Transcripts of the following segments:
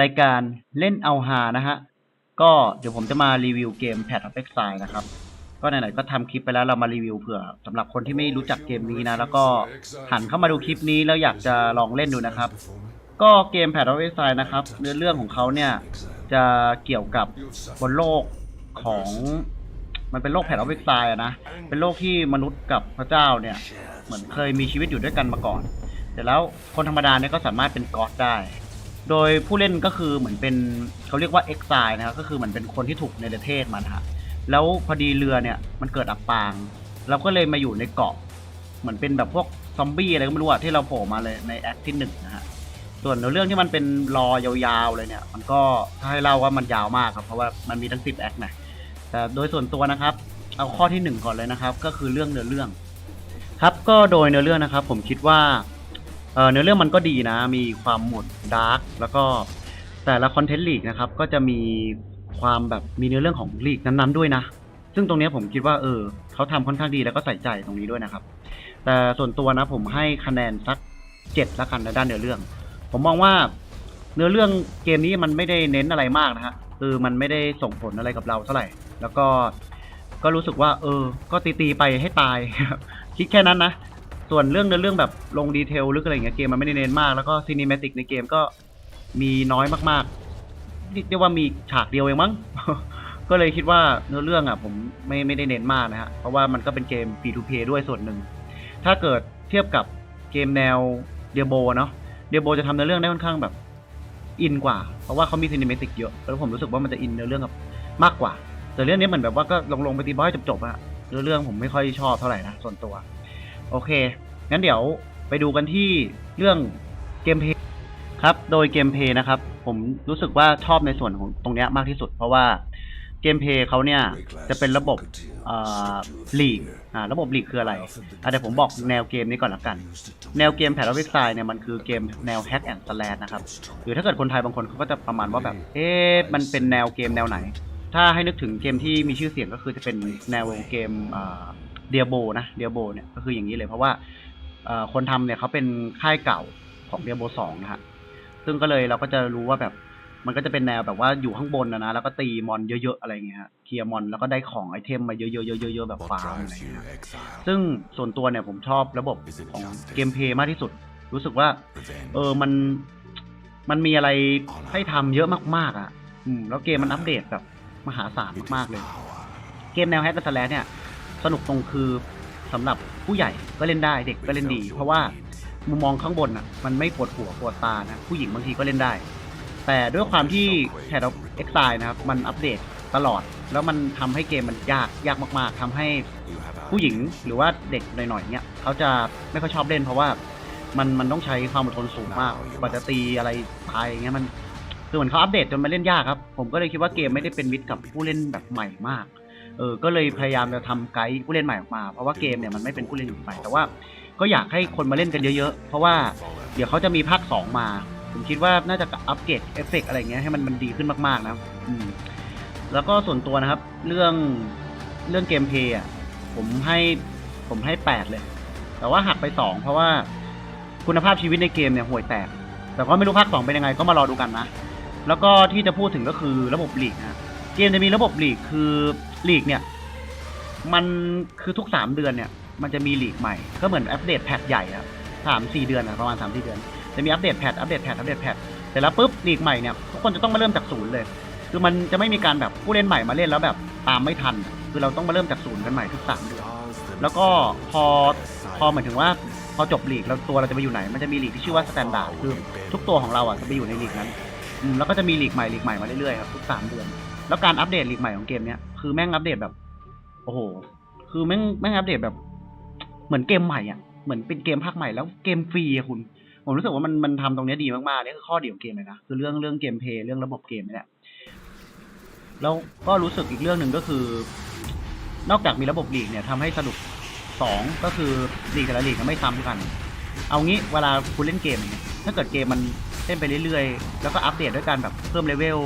รายการเล่นเอาฮานะฮะ ก็เดี๋ยวผมจะมารีวิวเกม p a t of Exile นะครับ ก็ไหนๆก็ทำคลิปไปแล้วเรามารีวิวเผื่อสำหรับคนที่ไม่รู้จักเกมนี้นะ แล้วก็หันเข้ามาดูคลิปนี้แล้วอยากจะลองเล่นดูนะครับ ก็เกม p a t of Exile นะครับเนื้อเรื่องของเขาเนี่ยจะเกี่ยวกับบนโลกของมันเป็นโลกแผ่นออฟเวกไซน์อะนะ เป็นโลกที่มนุษย์กับพระเจ้าเนี่ย เหมือนเคยมีชีวิตอยู่ด้วยกันมาก่อน แต่แล้วคนธรรมดาเนี่ยก็สามารถเป็นก็อดได้ โดยผู้เล่นก็คือเหมือนเป็นเขาเรียกว่าเอ็กไซน์นะครับก็คือเหมือนเป็นคนที่ถูกในประเทศมันฮะแล้วพอดีเรือเนี่ยมันเกิดอับปาง เราก็เลยมาอยู่ในเกาะ เหมือนเป็นแบบพวกซอมบี้อะไรก็ไม่รู้อะที่เราโผล่มาเลยในแอคที่หนึ่งนะฮะส่วนในเรื่องที่มันเป็นรอยาวๆเลยเนี่ย มันก็ถ้าให้เล่าว่ามันยาวมากครับเพราะว่ามันมีทั้งสิบแอคนะแต่โดยส่วนตัวนะครับ เอาข้อที่หนึ่งก่อนเลยนะครับ ก็คือเรื่องเนื้อเรื่อง ครับก็โดยเนื้อเรื่องนะครับ ผมคิดว่า เออเนื้อเรื่องมันก็ดีนะ มีความหมดดาร์กแล้วก็แต่ละคอนเทนต์ลีกนะครับ ก็จะมีความแบบมีเนื้อเรื่องของลีกนั้นๆด้วยนะ ซึ่งตรงเนี้ยผมคิดว่าเออเขาทำค่อนข้างดีแล้วก็ใส่ใจตรงนี้ด้วยนะครับ แต่ส่วนตัวนะผมให้คะแนนสักเจ็ดละกันในด้านเนื้อเรื่อง ผมมองว่าเนื้อเรื่องเกมนี้มันไม่ได้เน้นอะไรมากนะฮะคือมันไม่ได้ส่งผลอะไรกับเราเท่าไหร่ แล้วก็ก็รู้สึกว่า เออ ก็ตีตีๆไปให้ตาย คิดแค่นั้นนะ ส่วนเรื่องเนื้อเรื่องแบบลงดีเทลหรืออะไรอย่างเงี้ยเกมมันไม่ได้เน้นมาก แล้วก็ซีนิเมติกในเกมก็มีน้อยมากๆเรียกว่ามีฉากเดียวเองมั้ง ก็เลยคิดว่าเนื้อเรื่องอะ ผมไม่ไม่ได้เน้นมากนะฮะ เพราะว่ามันก็เป็นเกม P2P ด้วยส่วนหนึ่ง ถ้าเกิดเทียบกับเกมแนวเดียโบเนาะเดียโบจะทำเนื้อเรื่องได้ค่อนข้างแบบอินกว่า เพราะว่าเขามีซีนิเมติกเยอะ แล้วผมรู้สึกว่ามันจะอินเนื้อเรื่องกับมากกว่า แต่เรื่องนี้เหมือนแบบว่าก็ลงลงๆไปตีบอยจบๆอะเนื้อเรื่องผมไม่ค่อยชอบเท่าไหร่นะส่วนตัว โอเค งั้นเดี๋ยวไปดูกันที่เรื่องเกมเพย์ครับ โดยเกมเพย์นะครับ ผมรู้สึกว่าชอบในส่วนของตรงนี้มากที่สุด เพราะว่าเกมเพย์เขาเนี่ยจะเป็นระบบลีกระบบลีกคืออะไรอะเดี๋ยวผมบอกแนวเกมนี้ก่อนละกัน แนวเกมแพทอฟิกไซเนี่ยมันคือเกมแนวแฮกแอนด์สแลนนะครับ หรือถ้าเกิดคนไทยบางคนเขาก็จะประมาณว่าแบบ เอ๊ะ มันเป็นแนวเกมแนวไหน ถ้าให้นึกถึงเกมที่มีชื่อเสียงก็คือจะเป็นแนวเกมเดียโบนะ เดียโบเนี่ยก็คืออย่างนี้เลยเพราะว่า คนทำเนี่ยเขาเป็นค่ายเก่าของเดียโบสองนะฮะซึ่งก็เลยเราก็จะรู้ว่าแบบมันก็จะเป็นแนวแบบว่าอยู่ข้างบนนะนะแล้วก็ตีมอนเยอะๆอะไรอย่างเงี้ยฮะเคลียร์มอนแล้วก็ได้ของไอเทมมาเยอะๆเยอะๆแบบฟาร์มอะไรอย่างเงี้ยฮะซึ่งส่วนตัวเนี่ยผมชอบระบบของเกมเพลย์มากที่สุด รู้สึกว่า เออมันมันมีอะไรให้ทำเยอะมากๆอะ อืมแล้วเกมมันอัปเดตแบบมหาศาลมากๆเลย เกมแนวแฮกกับสแลชเนี่ย สนุกตรงคือ สำหรับผู้ใหญ่ก็เล่นได้เด็กก็เล่นดี เพราะว่ามุมมองข้างบนอะมันไม่ปวดหัวปวดตานะผู้หญิงบางทีก็เล่นได้ แต่ด้วยความที่แ a ด of Exile นะครับมันอัปเดตตลอด แล้วมันทำให้เกมมันยากยากมาก ๆทำให้ ผู้หญิงหรือว่าเด็กหน่อยๆเนี่ยเขาจะไม่ค่อยชอบเล่นเพราะว่ามันมันต้องใช้ความอดทนสูงมากกว่าจะตีอะไรตายอย่างเงี้ยมันคือเหมือนเขาอัปเดตจนมันเล่นยากครับ ผมก็เลยคิดว่าเกมไม่ได้เป็นมิตรกับผู้เล่นแบบใหม่มาก เออก็เลยพยายามจะทำไกด์ผู้เล่นใหม่ออกมา เพราะว่าเกมเนี่ยมันไม่เป็นผู้เล่นใหม่แต่ว่า ก็อยากให้คนมาเล่นกันเยอะๆ เพราะว่าเดี๋ยวเขาจะมีภาคสองมา ผมคิดว่าน่าจะอัปเกรดเอฟเฟกต์อะไรเงี้ยให้มันมันดีขึ้นมากๆนะอืมแล้วก็ส่วนตัวนะครับ เรื่องเรื่องเกมเพย์อะผมให้ผมให้แปดเลย แต่ว่าหักไปสองเพราะว่าคุณภาพชีวิตในเกมเนี่ยห่วยแตก แต่ก็ไม่รู้ภาคสองเป็นยังไงก็มารอดูกันนะ แล้วก็ที่จะพูดถึงก็คือระบบลีกนะเกมจะมีระบบลีกคือ ลีกเนี่ย มันคือทุกสามเดือนเนี่ย มันจะมีลีกใหม่ ก็เหมือนอัปเดตแพทใหญ่ครับสามสี่เดือนอะประมาณสามสี่เดือน จะมีอัปเดตแพทอัปเดตแพทอัปเดตแพทเสร็จแล้วปุ๊บลีกใหม่เนี่ยทุกคนจะต้องมาเริ่มจากศูนย์เลย คือมันจะไม่มีการแบบผู้เล่นใหม่มาเล่นแล้วแบบตามไม่ทัน คือเราต้องมาเริ่มจากศูนย์กันใหม่ทุกสามเดือน แล้วก็พอพอเหมือนถึงว่าพอจบลีกแล้วตัวเราจะไปอยู่ไหน มันจะมีลีกที่ชื่อว่าสแตนดาร์ดคือทุกตัวของเราอะจะไปอยู่ในลีกนั้น แล้วก็จะมีลีกใหม่ลีกใหม่มาเรื่อยๆครับทุกสามเดือน แล้วการอัปเดตลีกใหม่ของเกมเนี้ยคือแม่งอัปเดตแบบ โอ้โห คือแม่งแม่งอัปเดตแบบ เหมือนเกมใหม่อะเหมือนเป็นเกมภาคใหม่แล้วเกมฟรีอะคุณ ผมรู้สึกว่ามันมันทำตรงเนี้ยดีมากๆนี่คือข้อดีของเกมเลยนะคือเรื่องเรื่องเกมเพลย์เรื่องระบบเกมนี่แหละแล้วก็รู้สึกอีกเรื่องหนึ่งก็คือ นอกจากมีระบบลีกเนี่ยทำให้สนุกสองก็คือลีกแต่ละลีกไม่ซ้ำกัน เอางี้เวลาคุณเล่นเกมเงี้ยถ้าเกิดเกมมันเล่นไปเรื่อยๆ แล้วก็อัปเดตด้วยการแบบเพิ่มเลเวล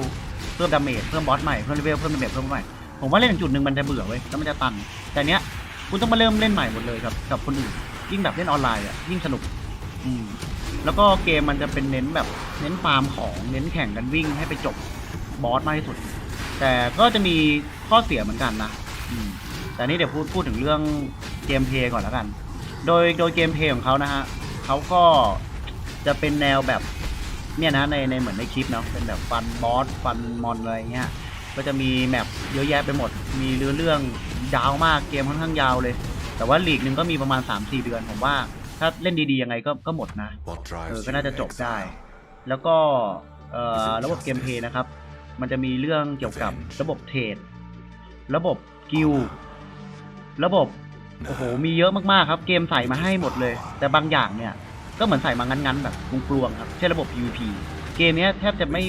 เพิ่มดาเมจเพิ่มบอสใหม่เพิ่มเลเวลเพิ่มดาเมจเพิ่มใหม่ผมว่าเล่นถึงจุดหนึ่งมันจะเบื่อเว้ยแล้วมันจะตัน แต่เนี้ยคุณต้องมาเริ่มเล่นใหม่หมดเลยครับกับคนอื่นยิ่งแบบเล่นออนไลน์อะยิ่งสนุก อืมแล้วก็เกมมันจะเป็นเน้นแบบเน้นฟาร์มของเน้นแข่งกันวิ่งให้ไปจบบอสมากที่สุด แต่ก็จะมีข้อเสียเหมือนกันนะอืมแต่นี่เดี๋ยวพูดพูดถึงเรื่องเกมเพย์ก่อนแล้วกัน โดยโดยเกมเพย์ของเขานะฮะเขาก็จะเป็นแนวแบบ เนี่ยนะในในเหมือนในคลิปเนาะเป็นแบบฟันบอสฟันมอนอะไรเงี้ยก็จะมีแมปเยอะแยะไปหมด มีเรื่องเรื่องยาวมากเกมค่อนข้างยาวเลย แต่ว่าลีกหนึ่งก็มีประมาณ 3-4 เดือนผมว่า ถ้าเล่นดีๆยังไงก็ก็หมดนะเออก็น่าจะจบได้ แล้วก็เอ่อระบบเกมเพลย์นะครับ มันจะมีเรื่องเกี่ยวกับระบบเทรด ระบบกิลด์ระบบ โอ้โห มีเยอะมากๆครับ เกมใส่มาให้หมดเลย แต่บางอย่างเนี่ย ก็เหมือนใส่มางั้นๆแบบกลวงๆครับเช่นระบบ PVP เกมเนี้ยแทบจะไม่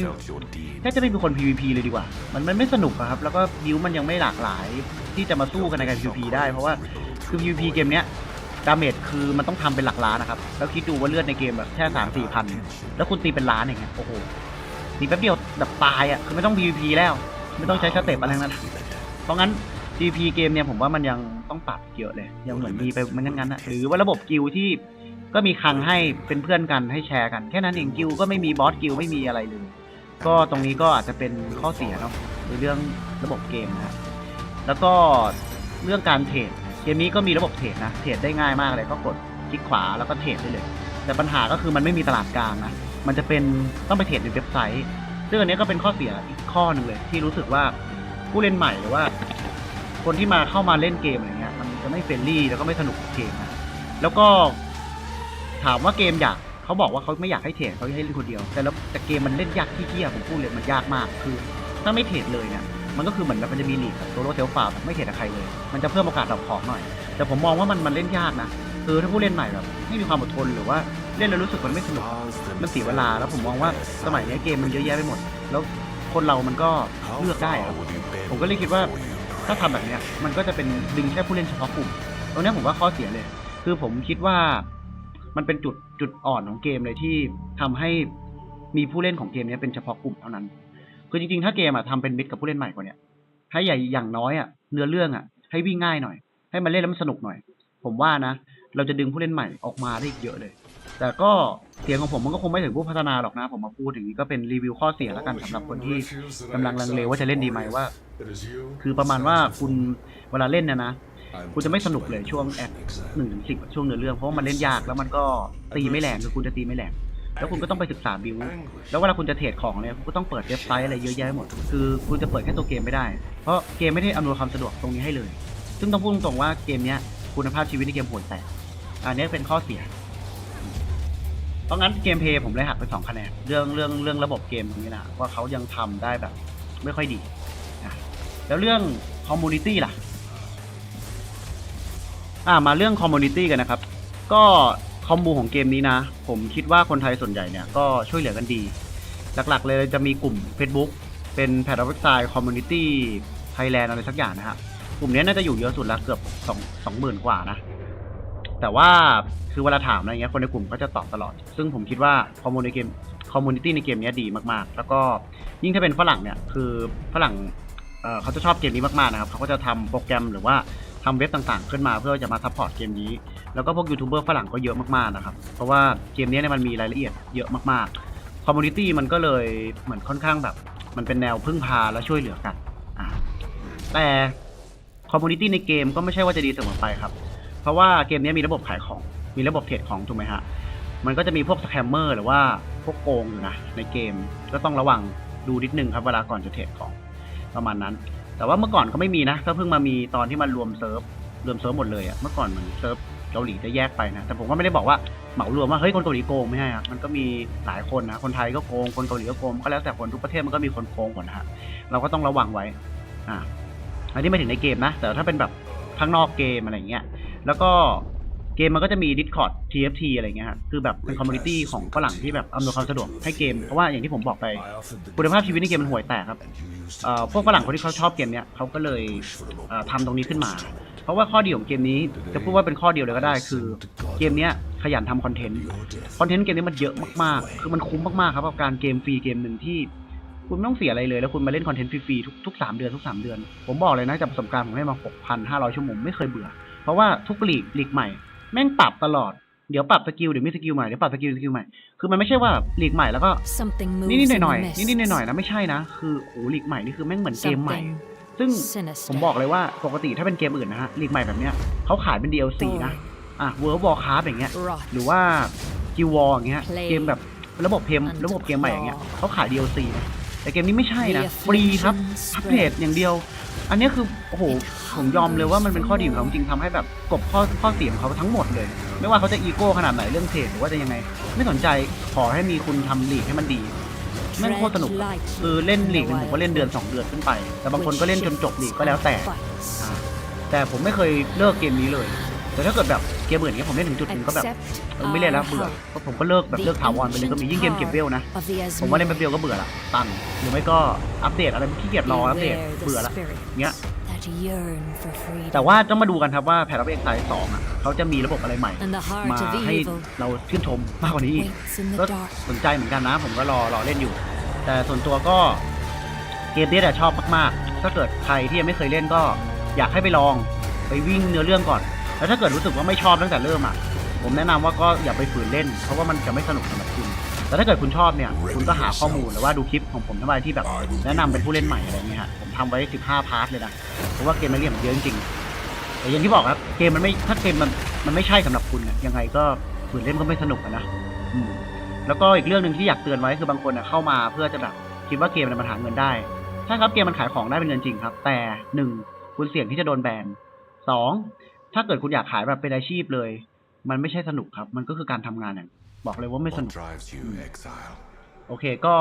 แทบจะไม่มีคน PVP เลยดีกว่า มันมันไม่สนุกอะครับ แล้วก็บิวมันยังไม่หลากหลายที่จะมาสู้กันในการ PVP ได้เพราะว่าคือ PVP เกมเนี้ยดาเมจคือมันต้องทำเป็นหลักล้านนะครับ แล้วคิดดูว่าเลือดในเกมแบบแค่สามสี่พัน แล้วคุณตีเป็นล้านอย่างเงี้ยโอ้โหตีแป๊บเดียวแบบตายอะคือไม่ต้อง PVP แล้ว ไม่ต้องใช้สเต็ปอะไรทั้งนั้น เพราะงั้น PVP เกมเนี่ยผมว่ามันยังต้องปรับเยอะเลย ยังเหมือนมีไปมันงั้นๆอะหรือว่าระบบกิลด์ที่ ก็มีคังให้เป็นเพื่อนกันให้แชร์กัน แค่นั้นเองกิลก็ไม่มีบอสกิลไม่มีอะไรเลย ก็ตรงนี้ก็อาจจะเป็นข้อเสียเนาะในเรื่องระบบเกมนะฮะแล้วก็เรื่องการเทรดเกมนี้ก็มีระบบเทรดนะเทรดได้ง่ายมากเลยก็กดคลิกขวาแล้วก็เทรดได้เลย แต่ปัญหาก็คือมันไม่มีตลาดกลางนะมันจะเป็นต้องไปเทรดในเว็บไซต์ซึ่งอันนี้ก็เป็นข้อเสียอีกข้อหนึ่งเลย ที่รู้สึกว่าผู้เล่นใหม่หรือว่า คนที่มาเข้ามาเล่นเกมอะไรเงี้ยมันจะไม่เฟรนลี่แล้วก็ไม่สนุกกับเกมนะแล้วก็ ถามว่าเกมอยากเขาบอกว่าเขาไม่อยากให้เทรดเขาให้เล่นคนเดียว แต่แล้วแต่เกมมันเล่นยากที่เที่ยผมพูดเลยมันยากมากคือ ถ้าไม่เทรดเลยเนี่ยมันก็คือเหมือนแบบมันจะมีลีกโซโล่เทลฟาแบบไม่เทรดกับใครเลย มันจะเพิ่มโอกาสดรอปของหน่อย แต่ผมมองว่ามันมันเล่นยากนะคือถ้าผู้เล่นใหม่แบบไม่มีความอดทนหรือว่าเล่นแล้วรู้สึกมันไม่สนุกมันเสียเวลาแล้วผมมองว่าสมัยนี้เกมมันเยอะแยะไปหมด แล้วคนเรามันก็เลือกได้ครับผมก็เลยคิดว่าถ้าทำแบบเนี้ยมันก็จะเป็นดึงแค่ผู้เล่นเฉพาะกลุ่มตรงนี้ผมว่าข้อเสียเลย คือผมคิดว่า มันเป็นจุดจุดอ่อนของเกมเลยที่ทำให้มีผู้เล่นของเกมนี้เป็นเฉพาะกลุ่มเท่านั้น คือจริงๆ ถ้าเกมอะทำเป็นมิตรกับผู้เล่นใหม่กว่านี้ให้ใหญ่อย่างน้อยอะเนื้อเรื่องอะให้วิ่งง่ายหน่อย ให้มันเล่นแล้วมันสนุกหน่อย ผมว่านะ เราจะดึงผู้เล่นใหม่ออกมาได้อีกเยอะเลย แต่ก็เสียงของผมมันก็คงไม่ถึงผู้พัฒนาหรอกนะ ผมมาพูดถึงนี้ก็เป็นรีวิวข้อเสียแล้วกันสำหรับคนที่กำลังลังเลว่าจะเล่นดีไหมว่า คือประมาณว่าคุณเวลาเล่นเนี่ยนะ คุณจะไม่สนุกเลยช่วงแอคหนึ่งถึงสิบช่วงเนื้อเรื่องเพราะว่ามันเล่นยากแล้วมันก็ตีไม่แรงคือคุณจะตีไม่แรงแล้วคุณก็ต้องไปศึกษาบิวแล้วเวลาคุณจะเทรดของเนี่ยคุณก็ต้องเปิดเว็บไซต์อะไรเยอะแยะไปหมด คือคุณจะเปิดแค่ตัวเกมไม่ได้ เพราะเกมไม่ได้อำนวยความสะดวกตรงนี้ให้เลย ซึ่งต้องพูดตรงๆว่าเกมเนี้ยคุณภาพชีวิตในเกมโหดแตกอันนี้เป็นข้อเสีย เพราะงั้นเกมเพลย์ผมเลยหักไปสองคะแนน เรื่องเรื่องเรื่องระบบเกมตรงนี้นะว่าเขายังทำได้แบบไม่ค่อยดีนะแล้วเรื่องคอมมูนิตี้ล่ะ อ่ามาเรื่องคอมมูนิตี้กันนะครับ ก็คอมมูของเกมนี้นะ ผมคิดว่าคนไทยส่วนใหญ่เนี่ยก็ช่วยเหลือกันดี หลักๆ เลยจะมีกลุ่ม Facebook เป็นแพทย์เว็บไซต์คอมมูนิตี้ไทยแลนด์อะไรสักอย่างนะฮะกลุ่มนี้น่าจะอยู่เยอะสุดแล้วเกือบสองสองหมื่นกว่านะ แต่ว่าคือเวลาถามอะไรเงี้ยคนในกลุ่มก็จะตอบตลอด ซึ่งผมคิดว่าคอมมูนิเกมคอมมูนิตี้ในเกมนี้ดีมากๆ แล้วก็ยิ่งถ้าเป็นฝรั่งเนี่ย คือฝรั่งเเขาจะชอบเกมนี้มากๆนะครับ เขาก็จะทำโปรแกรมหรือว่า ทำเว็บต่างๆ ขึ้นมาเพื่อจะมาซัพพอร์ตเกมนี้ แล้วก็พวกยูทูบเบอร์ฝรั่งก็เยอะมากๆนะครับ เพราะว่าเกมนี้เนี่ยมันมีรายละเอียดเยอะมากๆ คอมมูนิตี้มันก็เลยเหมือนค่อนข้างแบบ มันเป็นแนวพึ่งพาและช่วยเหลือกัน แต่คอมมูนิตี้ในเกมก็ไม่ใช่ว่าจะดีเสมอไปครับ เพราะว่าเกมนี้มีระบบขายของ มีระบบเทรดของถูกไหมฮะ มันก็จะมีพวกสแคมเมอร์หรือว่าพวกโกงอยู่นะในเกม ก็ต้องระวังดูนิดนึงครับเวลาก่อนจะเทรดของประมาณนั้น แต่ว่าเมื่อก่อนก็ไม่มีนะก็เพิ่งมามีตอนที่มันรวมเซิร์ฟรวมเซิร์ฟหมดเลยอะเมื่อก่อนเหมือนเซิร์ฟเกาหลีจะแยกไปนะแต่ผมก็ไม่ได้บอกว่าเหมารวมว่าเฮ้ยคนเกาหลีโกงไม่ใช่ครับมันก็มีหลายคนนะคนไทยก็โกงคนเกาหลีก็โกงก็แล้วแต่คนทุกประเทศมันก็มีคนโกงหมดนะฮะเราก็ต้องระวังไว้อ่าอันนี้ไม่ถึงในเกมนะ แต่ถ้าเป็นแบบข้างนอกเกมอะไรเงี้ย แล้วก็ เกมมันก็จะมี Discord TFT อะไรเงี้ยฮะคือแบบเป็นคอมมูนิตี้ของฝรั่งที่แบบอำนวยความสะดวกให้เกม เพราะว่าอย่างที่ผมบอกไปคุณภาพชีวิตในเกมมันห่วยแตกครับพวกฝรั่งคนที่เขาชอบเกมเนี้ยเขาก็เลยเอ่อทำตรงนี้ขึ้นมา เพราะว่าข้อดีของเกมนี้จะพูดว่าเป็นข้อเดียวเลยก็ได้ คือเกมเนี้ยขยันทำคอนเทนต์ คอนเทนต์เกมนี้มันเยอะมากๆ คือมันคุ้มมากๆครับกับการเกมฟรีเกมหนึ่งที่คุณไม่ต้องเสียอะไรเลย แล้วคุณมาเล่นคอนเทนต์ฟรีๆทุกทุกสามเดือนทุกสามเดือน ผมบอกเลยนะจากประสบการณ์ผมให้มาหกพันห้าร้อยชั่วโมงไม่เคยเบื่อ เพราะว่าทุกลีกลีกใหม่ แม่งปรับตลอดเดี๋ยวปรับสกิลเดี๋ยวมีสกิลใหม่เดี๋ยวปรับสกิลสกิลใหม่คือมันไม่ใช่ว่าลีกใหม่แล้วก็ Something นี่ moves นี่ห in น่อย the หน่อย mist. นี่นี่หน่อยหน่อยๆนะไม่ใช่นะคือโอ้ลีกใหม่นี่คือแม่งเหมือนเกมใหม่ Something ซึ่ง sinister. ผมบอกเลยว่าปกติถ้าเป็นเกมอื่นนะฮะลีกใหม่แบบเนี้ยเขาขายเป็น DLC นะอะ World of Warcraft อย่างเงี้ย Rot หรือว่า Guild War อย่างเงี้ย Play เกมแบบระบบเพม and ระบบเกมใหม่อย่างเงี้ย claw เขาขาย DLC นะ แต่เกมนี้ไม่ใช่นะ The ฟรีครับ affliction อัปเดตอย่างเดียว อันเนี้ยคือโอ้โหผมยอมเลยว่ามันเป็นข้อดีของเขาจริงๆทำให้แบบกลบข้อข้อเสียของเขาทั้งหมดเลย ไม่ว่าเขาจะอีโก้ขนาดไหนเรื่องเทรดหรือว่าจะยังไง ไม่สนใจขอให้มีคุณทำลีกให้มันดีแม่งโคตรสนุกคือเล่นลีกหนึงผมก็เล่นเดือนสองเดือนขึ้นไป แต่บางคนก็เล่นจนจบลีกก็แล้วแต่อ่าแต่ผมไม่เคยเลิกเกมนี้เลย แต่ถ้าเกิดแบบเกมอื่นเนี้ยผมเล่นถึงจุดหนึ่งก็แบบเออไม่เล่นแล้วเบื่อก็ผมก็เลิกแบบเลิกถาวรไปเลยก็มียิ่งเกมเก็บเวลนะ ผมว่าเล่นแป๊บเดียวก็เบื่อละตันหรือไม่ก็อัปเดตอะไรขี้เกียจรออัปเดตเบื่อละเงี้ย that yearn for freedom. แต่ว่าต้องมาดูกันครับว่าแพทเอ็กไซส์สองอะเขาจะมีระบบอะไรใหม่ And the heart มา of ให้ evil เราชื่นชมมากกว่านี้อีก waits in the ก็ dark. สนใจเหมือนกันนะ ผมก็รอรอเล่นอยู่ แต่ส่วนตัวก็เกมนี้แหละชอบมากๆ ถ้าเกิดใครที่ยังไม่เคยเล่นก็อยากให้ไปลองไปวิ่งเนื้อเรื่องก่อน แล้วถ้าเกิดรู้สึกว่าไม่ชอบตั้งแต่เริ่มอะ ผมแนะนำว่าก็อย่าไปฝืนเล่น เพราะว่ามันจะไม่สนุกสำหรับคุณ แต่ถ้าเกิดคุณชอบเนี่ย คุณก็หาข้อมูลหรือว่าดูคลิปของผมทำไมที่แบบ แนะนำเป็นผู้เล่นใหม่อะไรเงี้ยฮะ ผมทำไว้ 15 พาร์ทเลยนะ เพราะว่าเกมมันเรียมเยอะจริงๆแต่อย่างที่บอกครับ เกมมันไม่ ถ้าเกมมันมันไม่ใช่สำหรับคุณเนี่ยยังไงก็ฝืนเล่นก็ไม่สนุกนะอืมแล้วก็อีกเรื่องหนึ่งที่อยากเตือนไว้คือบางคนเข้ามาเพื่อจะแบบคิดว่าเกมมันหาเงินได้ ใช่ครับเกมมันขายของได้เป็นเงินจริงครับ แต่หนึ่งคุณเสี่ยงที่จะโดนแบนสอง ถ้าเกิดคุณอยากขายแบบเป็นอาชีพเลย มันไม่ใช่สนุกครับ มันก็คือการทำงานอย่างบอกเลยว่าไม่สนุ What ก drives you, exile? โอเคก็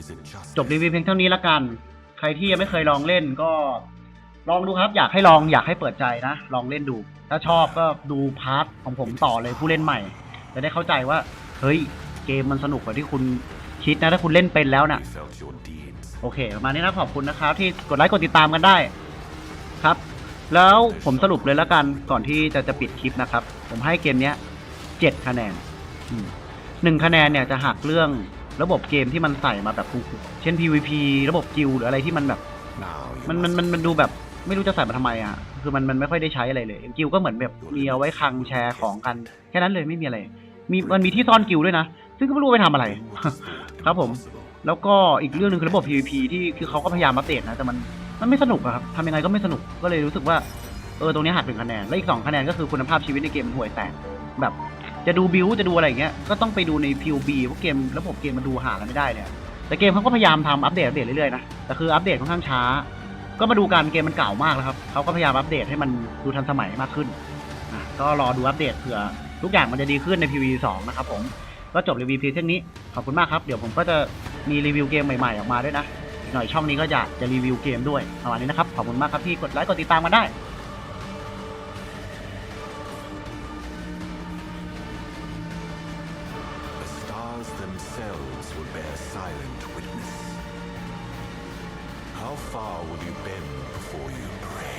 Is it just จบรีวิวเพียงเท่านี้ละกัน ใครที่ยังไม่เคยลองเล่นก็ ลองดูครับ อยากให้ลองอยากให้เปิดใจนะ ลองเล่นดู ถ้าชอบก็ดูพาร์ทของผมต่อเลยผู้เล่นใหม่ จะได้เข้าใจว่า เฮ้ย เกมมันสนุกกว่าที่คุณคิดนะ ถ้าคุณเล่นเป็นแล้วน่ะ you felt your deeds? โอเค ประมาณนี้นะขอบคุณนะครับ ที่กดไลค์กดติดตามกันได้ ครับ แล้วผมสรุปเลยละกันก่อนที่จะจะปิดคลิปนะครับ ผมให้เกมเนี้ยเจ็ดคะแนนอืมหนึ่งคะแนนเนี่ยจะหักเรื่องระบบเกมที่มันใส่มาแบบฟูๆเช่น PVP ระบบกิลหรืออะไรที่มันแบบ Now you มันมัน must มันมันดูแบบไม่รู้จะใส่มาทำไมอะ คือมันมันไม่ค่อยได้ใช้อะไรเลยกิลก็เหมือนแบบมีเอาไว้คลังแชร์ของกัน แค่นั้นเลยไม่มีอะไร มีมันมีที่ซ่อนกิลด้วยนะ ซึ่งก็ไม่รู้ไปทำอะไร do what is thought ครับผม impossible. แล้วก็อีกเรื่องหนึงคือระบบ PVP ที่คือเขาก็พยายามอัปเดตนะแต่มัน มันไม่สนุกอะครับทำยังไงก็ไม่สนุกก็เลยรู้สึกว่าเออตรงนี้หักหนึ่งคะแนนและอีกสองคะแนนก็คือคุณภาพชีวิตในเกมมันห่วยแตกแบบจะดูบิวจะดูอะไรอย่างเงี้ยก็ต้องไปดูใน PUB เพราะเกมระบบเกมมันดูหาอะไรไม่ได้เลยอะแต่เกมเขาก็พยายามทำอัปเดตอัปเดตเรื่อยๆนะแต่คืออัปเดตค่อนข้างช้า ก็มาดูกันเกมมันเก่ามากแล้วครับเขาก็พยายามอัปเดตให้มันดูทันสมัยมากขึ้นอะก็รอดูอัปเดตเผื่อทุกอย่างมันจะดีขึ้นใน PV 2นะครับผมก็จบรีวิวเพียงเท่านี้ขอบคุณมากครับเดี๋ยวผมก็จะมีรีวิวเกมใหม่ๆออกมาด้วยนะ หน่อยช่องนี้ก็จะจะรีวิวเกมด้วยประมาณนี้นะครับ ขอบคุณมากครับพี่กดไลค์กดติดตามมาได้ How far will you bend before you pray?